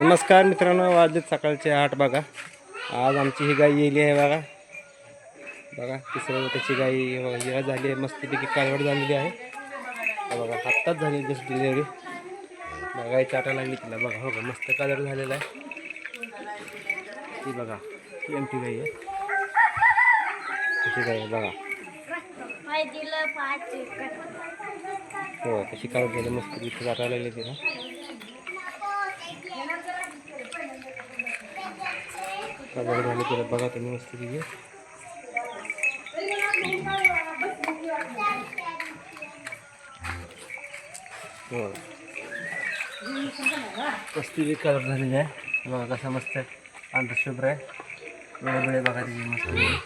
नमस्कार मित्रांनो वाजलेत सकाळचे आठ बघा. आज आमची ही गाई येली आहे बघा. बघा तिसऱ्या त्याची गाई बघा. हिरा झाली आहे मस्तपैकी कालवड झालेली आहे. हे बघा आत्ताच झाली जस्ट डिलिव्हरी बघा चाटा लागली तिला. बघा हो का मस्त कालवड झालेला आहे. ती बघा ही आमची गाई आहे. कशी गाई आहे बघा. हो कशी कालवड झाली मस्त चाटा लागली तिला. कालवड झाली त्याला बघा तुम्ही मस्तपैकी हो. मस्ती कलर झालेली आहे. बघा कसा मस्त पांढरं शुभ्र आहे. वेळे वेळे बघा तिथे मस्त.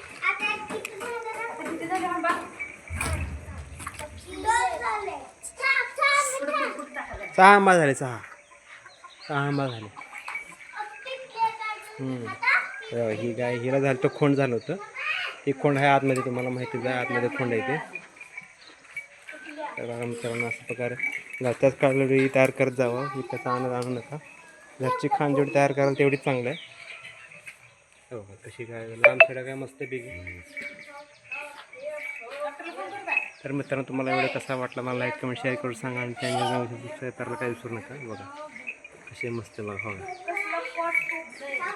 सहा आंबा झाले सहा. सहा आंबा झाले. हम्म. ही गाय हिला झालं तर खोंड झालं होतं. ही खोंड आहे आतमध्ये तुम्हाला माहितीच आहे आतमध्ये खोंड आहे ते. तर बघा मित्रांनो अशा प्रकारे. घरच्याच कालवडी तयार करत जावं. ही त्याचा आनंद आणू नका. घरची खाण जेवढी तयार कराल तेवढी चांगलं आहे. हो कशी काय लांब खेडा काय मस्त बेगी. तर मित्रांनो तुम्हाला एवढं कसा वाटला मला लाईक कमेंट शेअर करून सांगा. आणि चॅनल सबस्क्राईब करायला काही विसरू नका. बघा कसे मस्त बघा हो. Там